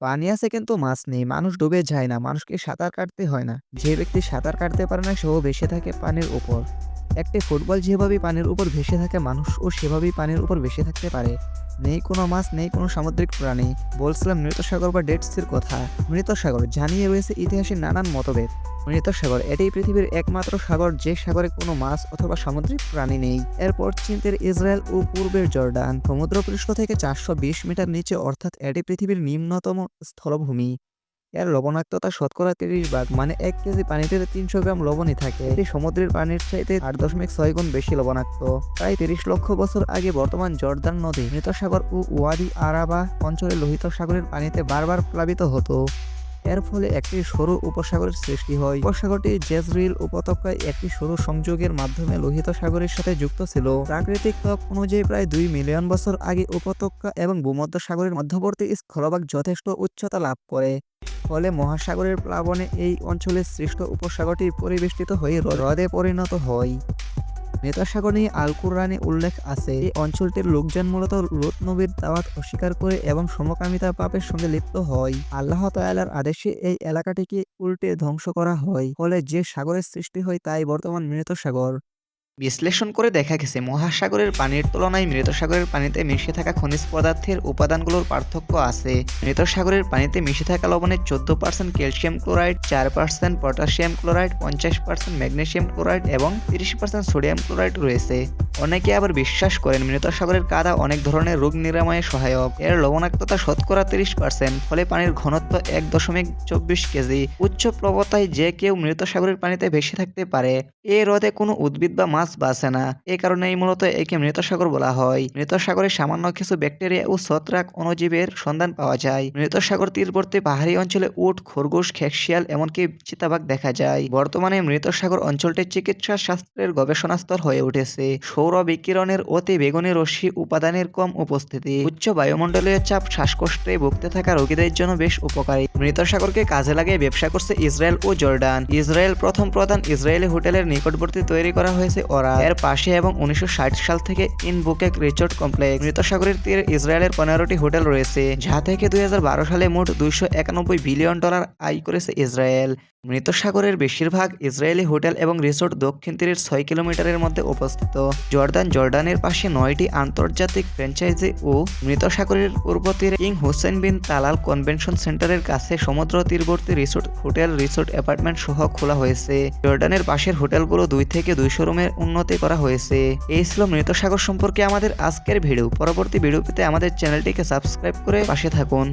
পানি আছে কিন্তু মাছ নেই, মানুষ ডুবে যায় না, মানুষকে সাঁতার কাটতে হয় না। যে ব্যক্তি সাঁতার কাটতে পারে না, সেও ভেসে থাকে পানির উপর। একটি ফুটবল যেভাবে পানির উপর ভেসে থাকে মানুষও সেভাবেই পানির উপর ভেসে থাকতে পারে। নেই কোনো মাছ, নেই কোনো সামুদ্রিক প্রাণী। বলছিলাম মৃত সাগর বা ডেড সির কথা। মৃত সাগর জানিয়ে রয়েছে ইতিহাসের নানান মতভেদ। মৃত সাগর। এটাই পৃথিবীর একমাত্র সাগর যে সাগরে কোনো মাছ অথবা সামুদ্রিক প্রাণী নেই। এরপর চীনের ইসরায়েল ও পূর্বের জর্ডান। সমুদ্রপৃষ্ঠ থেকে চারশো বিশ মিটার নিচে, অর্থাৎ এটি পৃথিবীর নিম্নতম স্থলভূমি। এর লবণাক্ততা শতকরা তিরিশ ভাগ মানে এক কেজি পানিতে তিনশো গ্রাম লবণই থাকে। এটি সমুদ্রের পানির চাইতে আট দশমিক ছয় গুণ বেশি লবণাক্ত। প্রায় তিরিশ লক্ষ বছর আগে বর্তমান জর্দান নদী মৃত সাগর ও ওয়াদি আরাবা অঞ্চলে লোহিত সাগরের পানিতে বারবার প্লাবিত হতো। এর ফলে একটি সরু উপসাগরের সৃষ্টি হয়। উপসাগরটি জেজরিল উপত্যকায় একটি সরু সংযোগের মাধ্যমে লোহিত সাগরের সাথে যুক্ত ছিল। প্রাকৃতিক তক অনুযায়ী প্রায় দুই মিলিয়ন বছর আগে উপত্যকা এবং ভূমধ্য সাগরের মধ্যবর্তী স্থলভাগ যথেষ্ট উচ্চতা লাভ করে। ফলে মহাসাগরের প্লাবনে এই অঞ্চলের সৃষ্ট উপসাগরটি পরিবেষ্টিত হয়ে হ্রদে পরিণত হয়। মৃতসাগর নিয়ে আল কুরআনে উল্লেখ আছে। এই অঞ্চলটির লোকজন মূলত লোত নবীর দাওয়াত অস্বীকার করে এবং সমকামিতা পাপের সঙ্গে লিপ্ত হয়। আল্লাহ তায়ালার আদেশে এই এলাকাটিকে উল্টে ধ্বংস করা হয়, ফলে যে সাগরের সৃষ্টি হয় তাই বর্তমান মৃত সাগর বিশ্লেষণ করে দেখা গেছে, মহাসাগরের পানির তুলনায় মৃত সাগরের পানিতে মিশে থাকা খনিজ পদার্থের উপাদানগুলোর পার্থক্য আছে। মৃত সাগরের পানিতে মিশে থাকা লবণের চোদ্দ পার্সেন্ট ক্যালসিয়াম ক্লোরাইড, চার পার্সেন্ট পটাশিয়াম ক্লোরাইড, পঞ্চাশ পার্সেন্ট ম্যাগনেশিয়াম ক্লোরাইড এবং তিরিশ পার্সেন্ট সোডিয়াম ক্লোরাইড রয়েছে। অনেকে আবার বিশ্বাস করেন মৃত সাগরের কাদা অনেক ধরনের রোগ নিরাময়ে সহায়ক। এর লবণাক্ততা শতকরা তিরিশ পার্সেন্ট ফলে পানির ঘনত্ব এক দশমিক চব্বিশ কেজি। উচ্চ প্রবতায় যে কেউ মৃত সাগরের পানিতে ভেসে থাকতে পারে এই হ্রদে কোনো উদ্ভিদ বা মাছ বাঁচে না। এ কারণেই মূলত একে মৃত সাগর বলা হয়। মৃত সাগরে সামান্য কিছু ব্যাকটেরিয়া ও ছত্রাক অণুজীবের সন্ধান পাওয়া যায়। মৃত সাগর তীরবর্তী পাহাড়ি অঞ্চলে উট, খরগোশ, খেকশিয়াল, এমনকি চিতাবাঘ দেখা যায়। বর্তমানে মৃত সাগর অঞ্চলটি চিকিৎসা শাস্ত্রের গবেষণাস্থল হয়ে উঠেছে। সৌর বিকিরণের অতি বেগুনি রশ্মি উপাদানের কম উপস্থিতি। উচ্চ বায়ুমণ্ডলীয় চাপ শ্বাসকষ্টে ভুগতে থাকা রোগীদের জন্য বেশ উপকারী। মৃত সাগরকে কাজে লাগিয়ে ব্যবসা করছে ইসরায়েল ও জর্ডান। ইসরায়েল প্রথম প্রধান ইসরায়েলি হোটেলের নিকটবর্তী তৈরি করা হয়েছে ওরা। এর পাশে এবং উনিশশো ষাট সাল থেকে ইন বুকেক রিসোর্ট কমপ্লেক্স। মৃত সাগরের তীরে ইসরায়েলের পনেরোটি হোটেল রয়েছে, যা থেকে দুই হাজার বারো সালে মোট দুইশো একানব্বই বিলিয়ন ডলার আয় করেছে ইসরায়েল। মৃত সাগরের বেশিরভাগ ইসরায়েলি হোটেল এবং রিসোর্ট দক্ষিণ তীরের ছয় কিলোমিটারের মধ্যে অবস্থিত। জর্দান জর্ডানের পাশে নয়টি আন্তর্জাতিক ফ্র্যাঞ্চাইজি ও মৃত সাগরের পূর্ব তীরে King Hussein bin Talal convention সেন্টারের কাছে সমুদ্র তীরবর্তী রিসোর্ট, হোটেল, রিসোর্ট, অ্যাপার্টমেন্ট সহ খোলা হয়েছে। জর্ডানের পাশের হোটেলগুলো দুই থেকে দুইশো রুমের উন্নতি করা হয়েছে। এই ছিল মৃত সাগর সম্পর্কে আমাদের আজকের ভিডিও। পরবর্তী ভিডিও পেতে আমাদের চ্যানেলটিকে সাবস্ক্রাইব করে পাশে থাকুন।